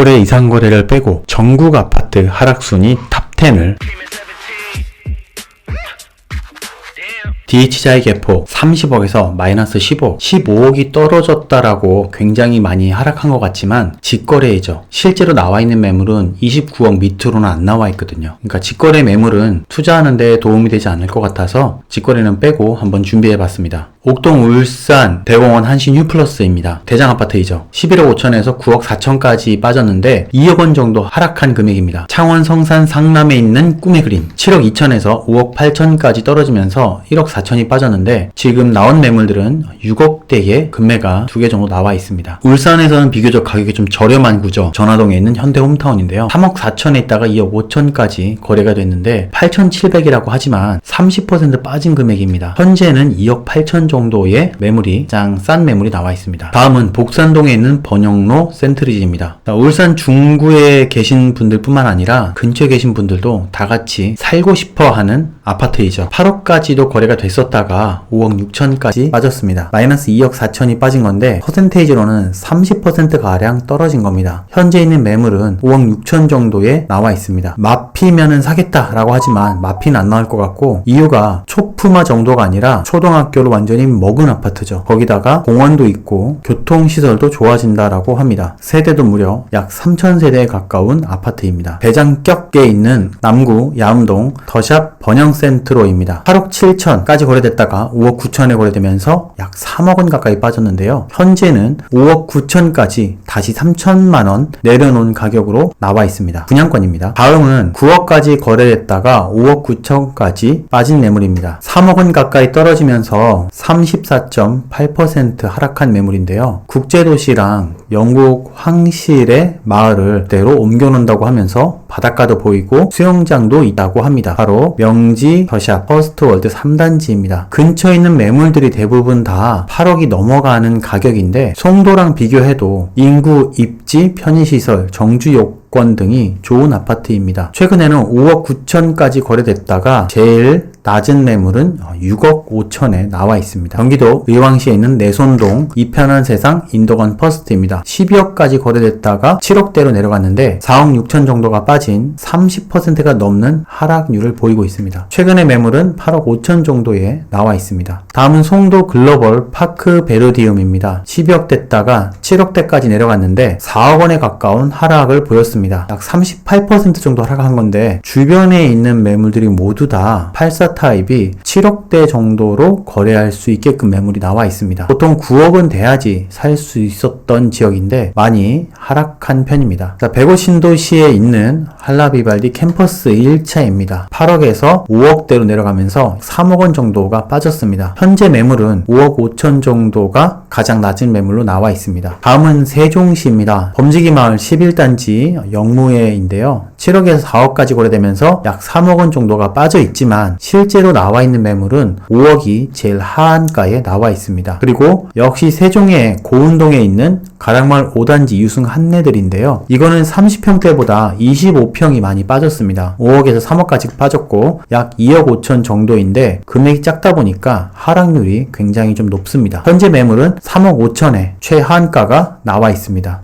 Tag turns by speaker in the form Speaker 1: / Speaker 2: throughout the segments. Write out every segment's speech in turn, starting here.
Speaker 1: 직거래 이상 거래를 빼고 전국 아파트 하락 순위 탑 10을 DH자의 개포 30억에서 마이너스 15억, 15억이 떨어졌다라고 굉장히 많이 하락한 것 같지만 직거래이죠. 실제로 나와 있는 매물은 29억 밑으로는 안 나와 있거든요. 그러니까 직거래 매물은 투자하는 데 도움이 되지 않을 것 같아서 직거래는 빼고 한번 준비해 봤습니다. 옥동 울산 대공원 한신 휴플러스입니다. 대장 아파트이죠. 11억 5천에서 9억 4천까지 빠졌는데 2억 원 정도 하락한 금액입니다. 창원 성산 상남에 있는 꿈의 그림 7억 2천에서 5억 8천까지 떨어지면서 1억 4천이 빠졌는데 지금 나온 매물들은 6억대의 금매가 두 개 정도 나와 있습니다. 울산에서는 비교적 가격이 좀 저렴한 구조 전화동에 있는 현대 홈타운인데요. 3억 4천에 있다가 2억 5천까지 거래가 됐는데 8,700이라고 하지만 30% 빠진 금액입니다. 현재는 2억 8천 정도의 매물이 가장 싼 매물이 나와 있습니다. 다음은 복산동에 있는 번영로 센트리지입니다. 자, 울산 중구에 계신 분들뿐만 아니라 근처에 계신 분들도 다 같이 살고 싶어 하는 아파트이죠. 8억까지도 거래가 됐었다가 5억 6천까지 빠졌습니다. 마이너스 2억 4천이 빠진 건데 퍼센테이지로는 30%가량 떨어진 겁니다. 현재 있는 매물은 5억 6천 정도에 나와 있습니다. 마피면은 사겠다라고 하지만 마피는 안 나올 것 같고 이유가 초품화 정도가 아니라 초등학교를 완전히 먹은 아파트죠. 거기다가 공원도 있고 교통시설도 좋아진다라고 합니다. 세대도 무려 약 3,000세대에 가까운 아파트입니다. 대장격에 있는 남구 야음동 더샵 번영센트로입니다. 8억 7천까지 거래됐다가 5억 9천에 거래되면서 약 3억 원 가까이 빠졌는데요. 현재는 5억 9천까지 다시 3천만 원 내려놓은 가격으로 나와 있습니다. 분양권입니다. 다음은 9억까지 거래됐다가 5억 9천까지 빠진 매물입니다. 3억 원 가까이 떨어지면서 34.8% 하락한 매물인데요. 국제도시랑 영국 황실의 마을을 대로 옮겨놓는다고 하면서 바닷가도 보이고 수영장도 있다고 합니다. 바로 명지 더샵 퍼스트월드 3단지입니다. 근처에 있는 매물들이 대부분 다 8억이 넘어가는 가격인데 송도랑 비교해도 인구, 입지, 편의시설, 정주 요건 등이 좋은 아파트입니다. 최근에는 5억 9천까지 거래됐다가 제일 낮은 매물은 6억 5천에 나와 있습니다. 경기도 의왕시에 있는 내손동 이편한 세상 인도건 퍼스트입니다. 12억까지 거래됐다가 7억대로 내려갔는데 4억 6천 정도가 빠진 30%가 넘는 하락률을 보이고 있습니다. 최근의 매물은 8억 5천 정도에 나와 있습니다. 다음은 송도 글로벌 파크 베르디움입니다. 12억 됐다가 7억대까지 내려갔는데 4억 원에 가까운 하락을 보였습니다. 약 38% 정도 하락한 건데 주변에 있는 매물들이 모두 다84 타입이 7억대 정도로 거래할 수 있게끔 매물이 나와 있습니다. 보통 9억은 돼야지 살 수 있었던 지역인데 많이 하락한 편입니다. 자, 백오 신도시에 있는 할라비발디 캠퍼스 1차입니다. 8억에서 5억대로 내려가면서 3억 원 정도가 빠졌습니다. 현재 매물은 5억 5천 정도가 가장 낮은 매물로 나와 있습니다. 다음은 세종시입니다. 범지기 마을 11단지 영무회인데요. 7억에서 4억까지 거래되면서 약 3억 원 정도가 빠져 있지만 실제로 나와 있는 매물은 5억이 제일 하한가에 나와 있습니다. 그리고 역시 세종의 고운동에 있는 가락마을 5단지 유승 한내들인데요. 이거는 30평대보다 25평이 많이 빠졌습니다. 5억에서 3억까지 빠졌고 약 2억 5천 정도인데 금액이 작다 보니까 하락률이 굉장히 좀 높습니다. 현재 매물은 3억 5천에 최하한가가 나와 있습니다.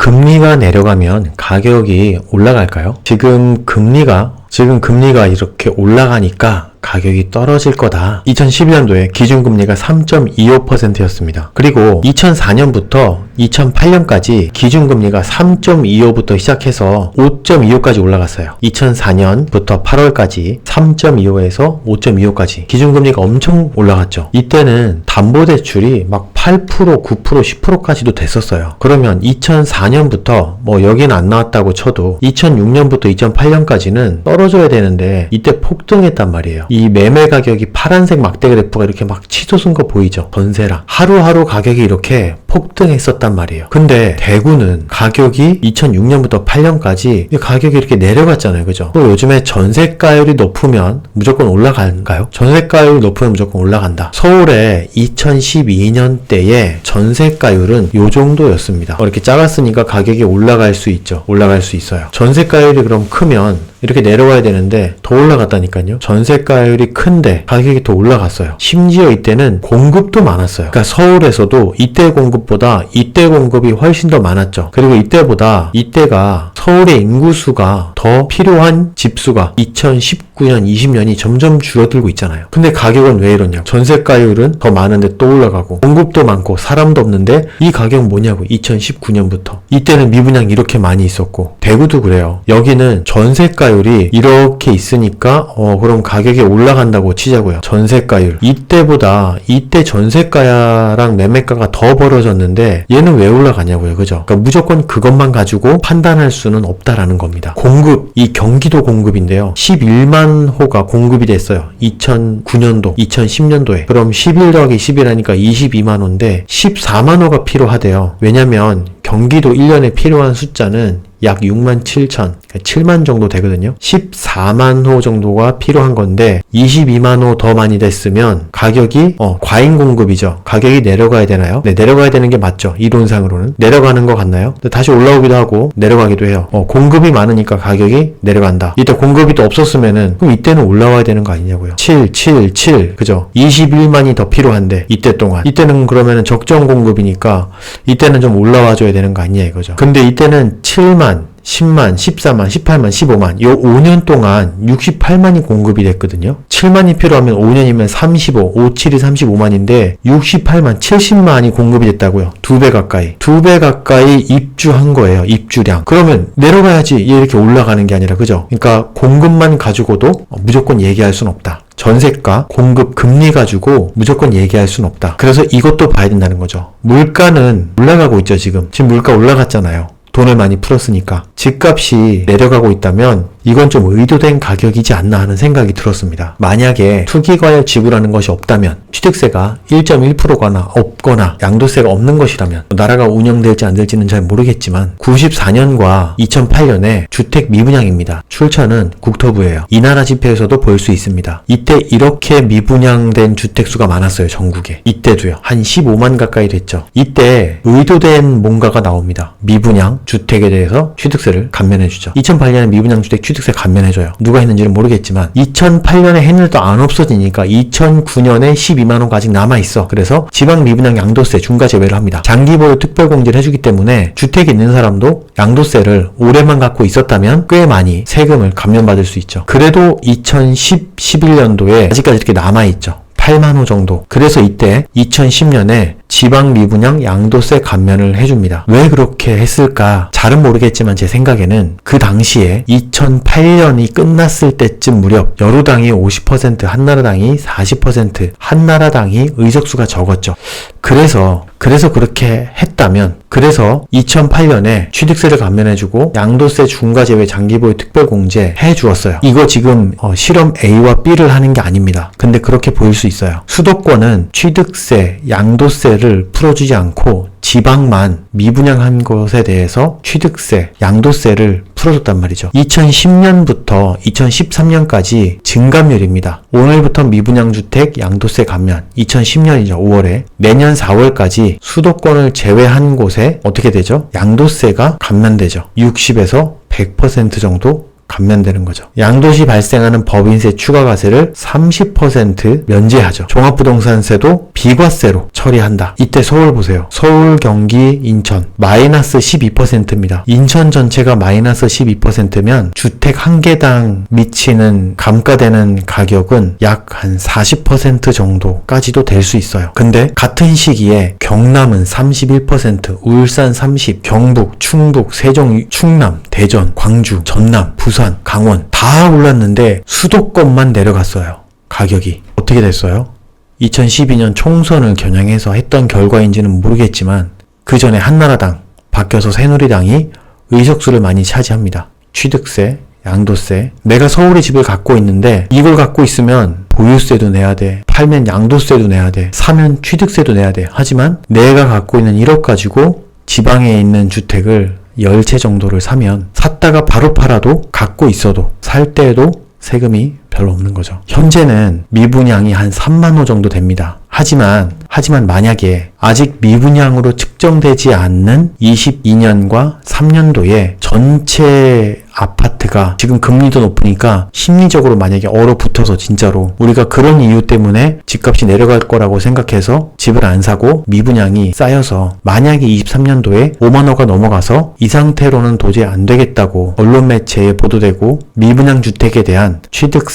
Speaker 1: 금리가 내려가면 가격이 올라갈까요? 지금 금리가 지금 금리가 이렇게 올라가니까 가격이 떨어질 거다. 2012년도에 기준금리가 3.25%였습니다. 그리고 2004년부터 2008년까지 기준금리가 3.25부터 시작해서 5.25까지 올라갔어요. 2004년부터 8월까지 3.25에서 5.25까지 기준금리가 엄청 올라갔죠. 이때는 담보대출이 막 8%, 9%, 10%까지도 됐었어요. 그러면 2004년부터 뭐 여기는 안 나왔다고 쳐도 2006년부터 2008년까지는 떨어져야 되는데 이때 폭등했단 말이에요. 이 매매 가격이 파란색 막대 그래프가 이렇게 막 치솟은 거 보이죠? 전세랑. 하루하루 가격이 이렇게 폭등했었단 말이에요. 근데 대구는 가격이 2006년부터 8년까지 가격이 이렇게 내려갔잖아요. 그죠? 또 요즘에 전세가율이 높으면 무조건 올라갈까요? 전세가율이 높으면 무조건 올라간다. 서울의 2012년대의 전세가율은 요 정도였습니다. 어, 이렇게 작았으니까 가격이 올라갈 수 있죠. 올라갈 수 있어요. 전세가율이 그럼 크면
Speaker 2: 이렇게 내려가야 되는데 더 올라갔다니까요. 전세가율이 큰데 가격이 더 올라갔어요. 심지어 이때는 공급도 많았어요. 그러니까 서울에서도 이때 공급보다 이때 공급이 훨씬 더 많았죠. 그리고 이때보다 이때가 서울의 인구수가 더 필요한 집수가 2019년, 20년이 점점 줄어들고 있잖아요. 근데 가격은 왜 이러냐? 전세가율은 더 많은데 또 올라가고 공급도 많고 사람도 없는데 이 가격 뭐냐고 2019년부터 이때는 미분양 이렇게 많이 있었고 대구도 그래요. 여기는 전세가 율이 이렇게 있으니까 어 그럼 가격이 올라간다고 치자고요. 전세가율 이때보다 이때 전세가랑 매매가가 더 벌어졌는데 얘는 왜 올라가냐고요. 그죠? 그러니까 무조건 그것만 가지고 판단할 수는 없다라는 겁니다. 공급 이 경기도 공급인데요. 11만 호가 공급이 됐어요. 2009년도, 2010년도에. 그럼 11 더하기 11하니까 22만 호인데 14만 호가 필요하대요. 왜냐면 경기도 1년에 필요한 숫자는 약 6만 7천, 그러니까 7만 정도 되거든요. 14만 호 정도가 필요한 건데 22만 호 더 많이 됐으면 가격이 어, 과잉 공급이죠. 가격이 내려가야 되나요? 네, 내려가야 되는 게 맞죠. 이론상으로는 내려가는 것 같나요? 다시 올라오기도 하고 내려가기도 해요. 어, 공급이 많으니까 가격이 내려간다. 이때 공급이 또 없었으면은 그럼 이때는 올라와야 되는 거 아니냐고요. 7, 7, 7, 그죠? 21만이 더 필요한데 이때 동안 이때는 그러면은 적정 공급이니까 이때는 좀 올라와줘야 되는 거 아니냐 이거죠. 근데 이때는 7만 10만, 14만, 18만, 15만. 요 5년 동안 68만이 공급이 됐거든요. 7만이 필요하면 5년이면 35, 5, 7이 35만인데 68만, 70만이 공급이 됐다고요. 두 배 가까이. 두 배 가까이 입주한 거예요. 입주량. 그러면 내려가야지 얘 이렇게 올라가는 게 아니라 그죠? 그러니까 공급만 가지고도 무조건 얘기할 순 없다. 전세가, 공급, 금리 가지고 무조건 얘기할 순 없다. 그래서 이것도 봐야 된다는 거죠. 물가는 올라가고 있죠, 지금. 지금 물가 올라갔잖아요. 돈을 많이 풀었으니까 집값이 내려가고 있다면 이건 좀 의도된 가격이지 않나 하는 생각이 들었습니다. 만약에 투기과열 지불하는 것이 없다면 취득세가 1.1%거나 없거나 양도세가 없는 것이라면 나라가 운영될지 안 될지는 잘 모르겠지만 94년과 2008년에 주택 미분양입니다. 출처는 국토부예요. 이 나라 집회에서도 볼 수 있습니다. 이때 이렇게 미분양된 주택수가 많았어요. 전국에. 이때도요. 한 15만 가까이 됐죠. 이때 의도된 뭔가가 나옵니다. 미분양 주택에 대해서 취득세를 감면해주죠. 2008년에 미분양 주택 취득세 감면해줘요. 누가 했는지는 모르겠지만 2008년에 했는데 또안 없어지니까 2009년에 12만 원가 아직 남아 있어. 그래서 지방 미분양 양도세 중과 제외를 합니다. 장기보유 특별공제를 해주기 때문에 주택이 있는 사람도 양도세를 올해만 갖고 있었다면 꽤 많이 세금을 감면받을 수 있죠. 그래도 2010, 11년도에 아직까지 이렇게 남아 있죠. 8만 호 정도. 그래서 이때 2010년에 지방 미분양 양도세 감면을 해줍니다. 왜 그렇게 했을까? 잘은 모르겠지만 제 생각에는 그 당시에 2008년이 끝났을 때쯤 무렵 여루당이 50% 한나라당이 40% 한나라당이 의석수가 적었죠. 그래서 그래서 그렇게 했다면 그래서 2008년에 취득세를 감면해주고 양도세 중과 제외 장기보유 특별공제 해주었어요. 이거 지금 어, 실험 A와 B를 하는 게 아닙니다. 근데 그렇게 보일 수 있어요. 수도권은 취득세, 양도세 를 풀어주지 않고 지방만 미분양한 것에 대해서 취득세, 양도세를 풀어줬단 말이죠. 2010년부터 2013년까지 증감률입니다. 오늘부터 미분양 주택 양도세 감면 2010년이죠. 5월에 내년 4월까지 수도권을 제외한 곳에 어떻게 되죠? 양도세가 감면되죠. 60에서 100% 정도 감면되는 거죠. 양도시 발생하는 법인세 추가 과세를 30% 면제하죠. 종합부동산세도 비과세로 처리한다. 이때 서울 보세요. 서울, 경기, 인천 마이너스 12%입니다. 인천 전체가 마이너스 12%면 주택 한 개당 미치는 감가되는 가격은 약 한 40% 정도까지도 될 수 있어요. 근데 같은 시기에 경남은 31%, 울산 30, 경북, 충북, 세종, 충남, 대전, 광주, 전남, 부산, 강원 다 올랐는데 수도권만 내려갔어요. 가격이. 어떻게 됐어요? 2012년 총선을 겨냥해서 했던 결과인지는 모르겠지만 그 전에 한나라당 바뀌어서 새누리당이 의석수를 많이 차지합니다. 취득세, 양도세. 내가 서울에 집을 갖고 있는데 이걸 갖고 있으면 보유세도 내야 돼. 팔면 양도세도 내야 돼. 사면 취득세도 내야 돼. 하지만 내가 갖고 있는 1억 가지고 지방에 있는 주택을 10채 정도를 사면 샀다가 바로 팔아도 갖고 있어도 살 때에도 세금이 별로 없는 거죠. 현재는 미분양이 한 3만 호 정도 됩니다. 하지만 하지만 만약에 아직 미분양으로 측정되지 않는 22년과 3년도에 전체 아파트 아파트가 지금 금리도 높으니까 심리적으로 만약에 얼어붙어서 진짜로 우리가 그런 이유 때문에 집값이 내려갈 거라고 생각해서 집을 안 사고 미분양이 쌓여서 만약에 23년도에 5만 호가 넘어가서 이 상태로는 도저히 안 되겠다고 언론 매체에 보도되고 미분양 주택에 대한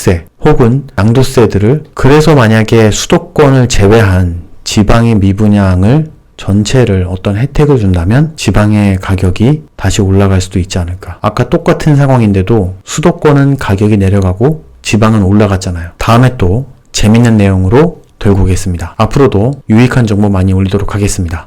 Speaker 2: 취득세 혹은 양도세들을 그래서 만약에 수도권을 제외한 지방의 미분양을 전체를 어떤 혜택을 준다면 지방의 가격이 다시 올라갈 수도 있지 않을까. 아까 똑같은 상황인데도 수도권은 가격이 내려가고 지방은 올라갔잖아요. 다음에 또 재밌는 내용으로 들고 오겠습니다. 앞으로도 유익한 정보 많이 올리도록 하겠습니다.